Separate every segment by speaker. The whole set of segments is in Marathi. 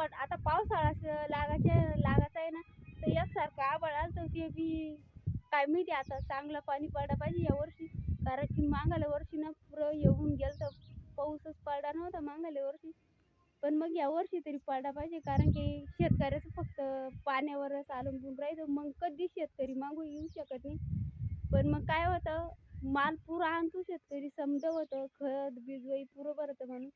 Speaker 1: पावसाळा लागायच्या लागायचा आहे ना तर एकसारखं आभाळ आलं ते बी काय माहिती आता चांगलं पाणी पडायला पाहिजे यावर्षी कारण की मागाल्या वर्षी ना पुरं येऊन गेलं तर पाऊसच पडला नव्हता मागाल्या वर्षी. पण मग यावर्षी तरी पडला पाहिजे कारण की शेतकऱ्याचं फक्त पाण्यावरच अवलंबून राहायचं. मग कधी शेतकरी मागू येऊ शकत नाही. पण मग काय होतं माल पुरा आणतो शेतकरी समजा होतं खत बिजवाई पुरं भरतं म्हणून.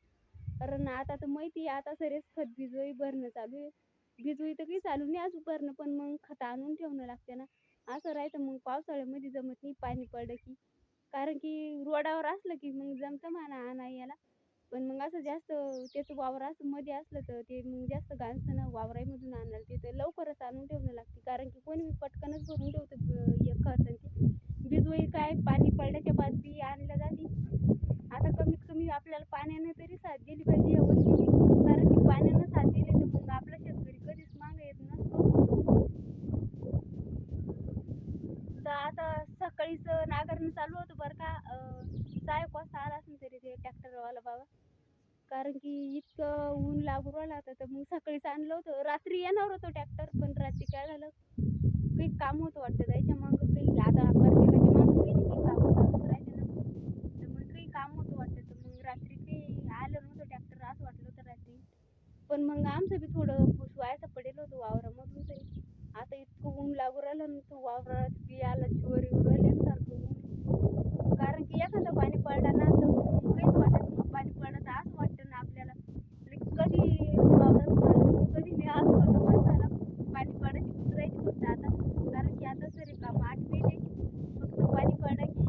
Speaker 1: कारण आता तर माहिती आहे आता सरेस खत बिजवाई भरणं चालू आहे. बिजवाई तर काही चालू नाही आज भरणं पण मग खत आणून ठेवणं लागते ना. असं राहतं मग पावसाळ्यामध्ये जमत नाही पाणी पडलं की. कारण की रोडावर असलं की मग जमतं म्हणा आणा याला. पण मग असं जास्त त्याचं वावर असं मध्ये असलं तर ते मग जास्त घाणसं ना वावरामधून आणायला ते तर लवकरच आणून ठेवणं लागते. कारण की कोणी पटकनच भरून ठेवतं एक खत आणि ते. काय पाणी पडल्याच्या बाद बी आणलं जाते. आता कमीत कमी आपल्याला पाण्यानं तरी साथ दिली पाहिजे यावर्षी कारण की पाण्यानं साथ दिली तर मग आपला शेतकरी कधीच मागे येत नसतो तर आता सकाळीच नांगरणं चालू होतं बरं का अं, सहा आला असेल तरी ते ट्रॅक्टरवाला बाबा. कारण की इतकं ऊन लागू राहिलं होतं तर मग सकाळीच आणलं होतं. रात्री येणार होतं ट्रॅक्टर पण रात्री काय झालं? काही काम होतं वाटतं. त्याच्या मागं काही आता प्रत्येकाच्या मागं काही ना काही कामं चालूच राहते ना. तर मग काही काम होतं वाटतं. तर मग रात्री काही आलं नव्हतं ट्रॅक्टर असं वाटलं होतं रात्री. पण मग आमचं बी थोडं पुसवायचं पडेल होतं वावरामधून तरी. आता इतकं ऊन लागू राहिलं ना तो वावरात बी आलं जीवर येऊ राहिल्यासारखं ऊन आहे. कारण की एखादं पाणी पडलं ना तर मग काहीच वाटत नाही पाणी पडलं तर असं वाटतं ना आपल्याला like कधी वावरात माल कधी नाही असं होतं माणसाला पाणी पडायची कुत्र्याची फक्त आता कारण की आता सरी कामं आटवेले फक्त पाणी पडलं की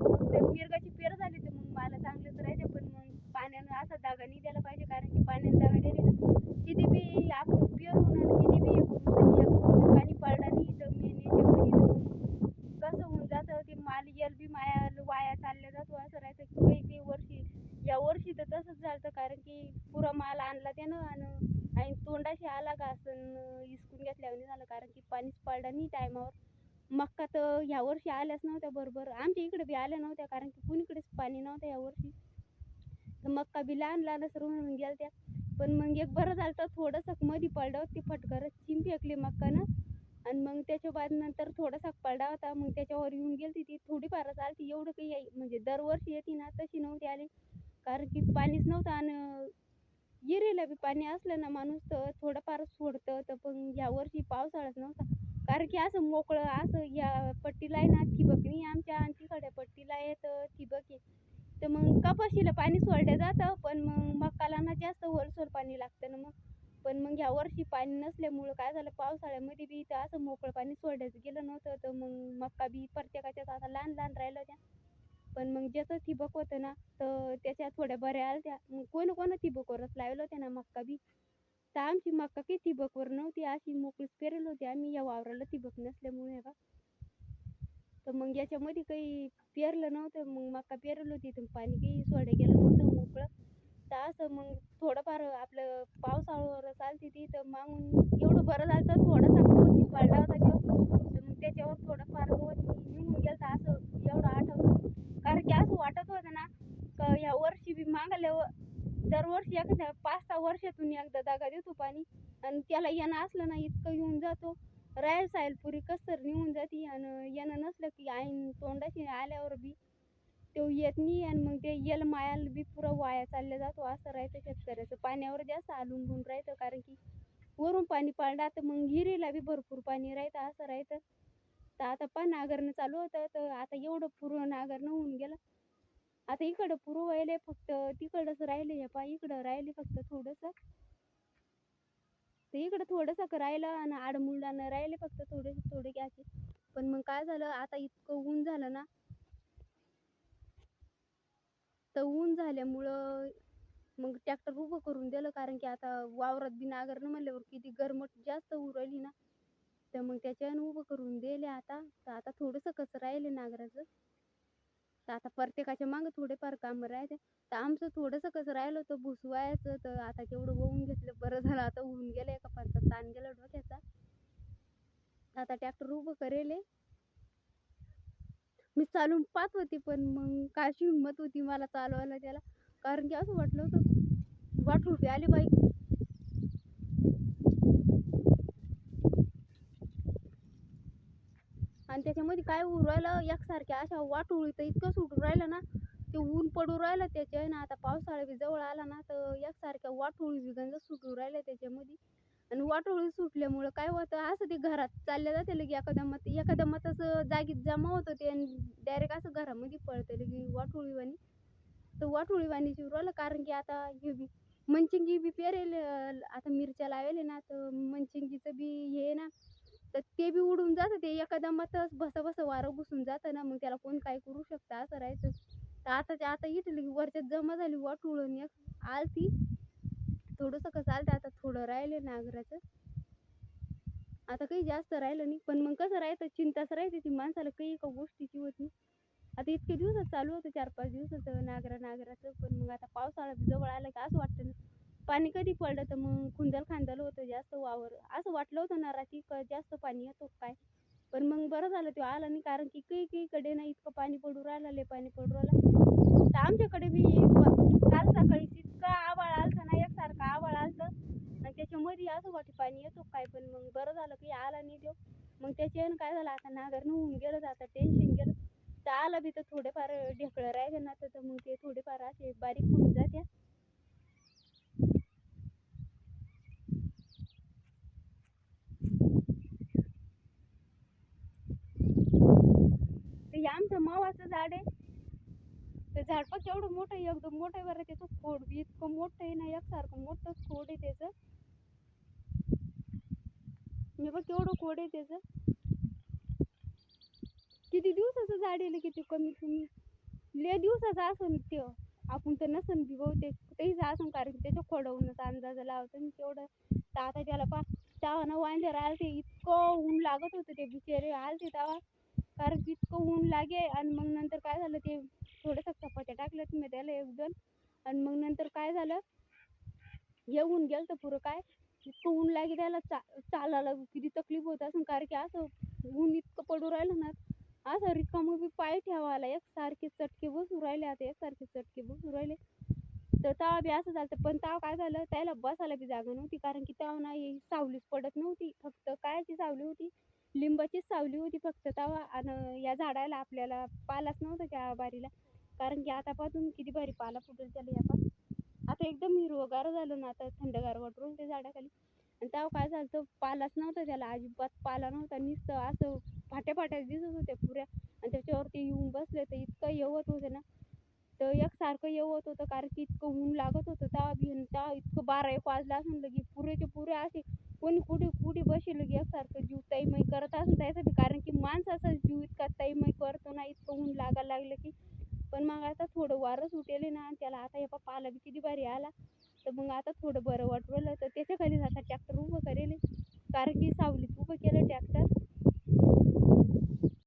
Speaker 1: फक्त मिरगाची पेर झाली तर मग मला चांगलंच राहते पण मग पाण्यानं असा दागा नाही द्यायला पाहिजे कारण की पाण्यानं दागा दिली ना किती बी आपण पेरून आणि किती बी हे करून तरी एक थोडं पाणी पडलं नाही तर मेन याच्यामध्ये तर मग कसं होऊन जातं ते माल यल बी माया वाया चालल्या जातो असं राहतं की काही काही वर्षी या वर्षी तर तसंच झालं कारण की पुरा माल आणला त्यानं आणि आणि तोंडाशी आला का असं हिसकून घेतल्याने झालं कारण की पाणीच पडलं नाही टायमावर. मक्का तर ह्या वर्षी आल्याच नव्हत्या बरोबर. आमच्या इकडे बी आल्या नव्हत्या कारण की कुणीकडेच पाणी नव्हतं या वर्षी. तर मक्का बी लहान लहानच राहून गेल्या पण मग एक बरं झालं तर थोडंसं मधी पडलं ते फटकरच चिंब फेकली मक्कानं. आणि मग त्याच्या बाद नंतर थोडासा पडला होता. मग त्याच्यावर येऊन गेली ती. थोडीफारच आली एवढं काही म्हणजे दरवर्षी येते ना तशी नव्हती आली. कारण की पाणीच नव्हतं आणि विहिरीला बी पाणी असलं ना माणूस तर थोडंफार सोडतं. तर पण या वर्षी पावसाळाच नव्हता. कारण की असं मोकळं असं या पट्टीला आहे ना ठिबक नाही आमच्या आणि तिकडे पट्टीला आहे तर ठिबक आहे. तर मग कपाशीला पाणी सोडलं जातं पण मग मकाला ना जास्त होलसोल पाणी लागतं ना मग. पण मग ह्या वर्षी पाणी नसल्यामुळं काय झालं पावसाळ्यामध्ये बी तर असं मोकळं पाणी सोडल्याचं गेलं नव्हतं. तर मग मक्का बी प्रत्येकाच्याच आता लहान लहान राहिलं होत्या. पण मग ज्याचं ठिबक होतं ना तर त्याच्या थोड्या बऱ्या आल्या मग कोण कोण ठिबकवरच लावलं होत्या ना मक्का बी. तर आमची मक्का काही ठिबकवर नव्हती अशी मोकळीच पेरेल होती. आम्ही या वावराला ठिबक नसल्यामुळे का तर मग याच्यामध्ये काही पेरलं नव्हतं. मग मका पेरल होती तर पाणी काही सोडे गेलं नव्हतं मोकळं. तर असं मग थोडंफार आपलं पावसाळ्यावर चालती ती. तर मागून एवढं बरं झालं तर थोडासा गवत पडला होता तर मग त्याच्यावर थोडंफार गवत निघून गेलं तर असं एवढं आठ नाही. कारण की असं वाटत होतं ना का ह्या वर्षी बी मागल्या व- दरवर्षी एखाद्या पाच सहा वर्षातून एकदा जागा देतो पाणी. आणि त्याला येणं असलं ना इतकं येऊन जातो. रायल सायल पुरी कसर निघून जाते. आणि येणं नसलं की आईन तोंडाशी आल्यावर बी तो येत नाही. आणि मग ते येल मायाला बी पुरं वाया चालल्या जातो. असं राहतं शेतकऱ्याचं. पाण्यावर जास्त अवलंबून राहतं. कारण की वरून पाणी पाळलं तर मग हिरीला बी भरपूर पाणी राहतं. असं राहतं. तर आता पण नांगरणं चालू होतं. तर आता एवढं पूर्ण नांगरणं होऊन गेलं. आता इकडं पुरं फक्त तिकडंच राहिले हे पा इकडं राहिले फक्त थोडस. ते इकडं थोडंसं राहिलं आणि आडमुळानं राहिले फक्त थोडे थोडे घ्यायचे पण मग काय झालं आता इतकं ऊन झालं ना. तर ऊन झाल्यामुळं मग ट्रॅक्टर उभं करून दिलं कारण की आता वावरात बी नांगरणं म्हणल्यावर किती गरमट जास्त उरली राहिली ना. तर मग त्याच्यानं उभं करून दिले आता. तर आता थोडंसं कसं राहिले नांगराचं. तर आता प्रत्येकाच्या मागं थोडेफार कामं राहते तर आमचं थोडंसं कसं राहिलं होतं भुसवायचं तर आता तेवढं होऊन घेतलं बरं झालं आता होऊन गेलं एका पाचचा ताण गेला डोक्याचा. आता ट्रॅक्टर उभं करेल मी चालून पाहत होती पण मग काशी हिंमत होती मला चालवायला त्याला. कारण की असं वाटलं होतं वाट रुपये आली बाई. आणि त्याच्यामध्ये काय होऊ राहिलं? एकसारख्या अशा वाटोळी तर इतकं सुटून राहिलं ना ते ऊन पडू राहिलं त्याच्या ना आता पावसाळा बी जवळ आला ना तर एकसारख्या वाटोळी बी गंज सुटू राहिल्या त्याच्यामध्ये. आणि वाटोळी सुटल्यामुळं काय होतं? असं ते घरात चालल्या जाते लगे एखाद्या मत एखाद्या मतच जागीत जमा होतं ते आणि डायरेक्ट असं घरामध्ये पळतं लगे वाटोळीवाणी. तर वाटोळीवाणी शिवू राहिलं कारण की आता हे बी मंचिंगी बी पेरेल आता मिरच्या लावेल ना तर मंचिंगीचं बी हे आहे ना तर ते बी उडून जातं. ते एखादा मत बस बस वारं घुसून जातं ना मग त्याला कोण काय करू शकतं? असं राहायचं. तर आताच्या आता इथं वरच्यात जमा झाली वाटोळून एक आलती. थोडंसं कसं आलं आता थोडं राहिले नागराचं. आता काही जास्त राहिलं नाही. पण मग कसं राहायचं? चिंताच राहायची. ती माणसाला काही एका गोष्टीची होती आता इतके दिवसात चालू होतं चार पाच दिवसाचं नागरा नागराचं पण मग आता पावसाळा जवळ आला का असं वाटतं ना. पाणी कधी पडलं तर मग खुंदल खांदल होतं जास्त वावर. असं वाटलं होतं ना रात्री का जास्त पाणी येतो काय? पण मग बरं झालं तो आलं नाही कारण की काही काहीकडे ना इतकं पाणी पडू राहिलं लय पाणी पडू राहिलं. तर आमच्याकडे बी काल सकाळी इतका आभाळ आलता ना एकसारखं आभाळ आलता. आणि त्याच्यामध्ये असं वाटतं पाणी येतो काय? पण मग बरं झालं की आला नाही तो. मग त्याच्यानं काय झालं आता नागरनं होऊन गेलं आता टेन्शन गेलं. तर आलं बी तर थोडेफार ढेकळं राहिले ना तर मग ते थोडेफार असे बारीक होऊन जाते ते हे आमचं मावाचं झाड. आहे ते झाड पण एवढं मोठं आहे एकदम मोठं आहे बरं त्याचं खोड बी इतकं मोठं आहे ना एकसारखं मोठं खोड आहे त्याचं. मी बघ केवढं खोड आहे त्याचं. किती दिवसाचं झाड आहे किती कमी कमी. लय दिवसाचं असं ते. आपण तर नसन बी बहुतेक. तेच असं कारण की त्याच्या खोडवूनच अंदाज लावतो मी तेवढं तर आता त्याला पा तेव्हा वांदे राहिले ते इतकं ऊन लागत होतं ते बिचारे. आलते तेव्हा. कारण की इतकं ऊन लागे आणि मग नंतर काय झालं ते थोडंसं चपात्या टाकल्यात मी त्याला एक दोन. आणि मग नंतर काय झालं? येऊन गेलं तर पुरं काय? इतकं ऊन लागे त्याला चा चालायला किती तकलीफ होत असं कारण की असं ऊन इतकं पडू राहिलं ना असं रिकामं बी पाय ठेवायला एकसारखे चटके बसू राहिले. आता एकसारखे चटके बसू राहिले. तर ताव बी असं झालं पण ताव काय झालं? त्याला बसायला बी जागा नव्हती. कारण की ताव नाही सावलीच पडत नव्हती. फक्त कायची सावली होती? लिंबाचीच सावली होती फक्त तेव्हा आणि या झाडाला आपल्याला पालाच नव्हता त्या बारीला. कारण की आतापासून किती भारी पाला फुटेल त्याला या पा आता एकदम हिरवगार झालं ना आता थंडगार वाटून त्या झाडाखाली. आणि तेव्हा काय झालं तर पालाच नव्हता त्याला अजिबात पाला नव्हता नुसतं असं फाट्या फाट्या दिसत होत्या पुऱ्या. आणि त्याच्यावरती येऊन बसले तर इतकं येवत होते ना. तर एकसारखं येवत होतं कारण की इतकं ऊन लागत होतं तेव्हा बी तेव्हा इतकं बारा एक वाजला असून की पुरेचे पुरे असे. कोणी कुठे कुठे बसेल लगे एकसारखं जीव तैमय करत असून त्यासाठी कारण की माणसाचा जीव इतका तैमय करतो ना इतकं ऊन लागायला लागलं की. पण मग आता थोडं वारं सुटेले ना त्याला आता हे पा पाला बी किती भारी आला. तर मग आता थोडं बरं वाटलं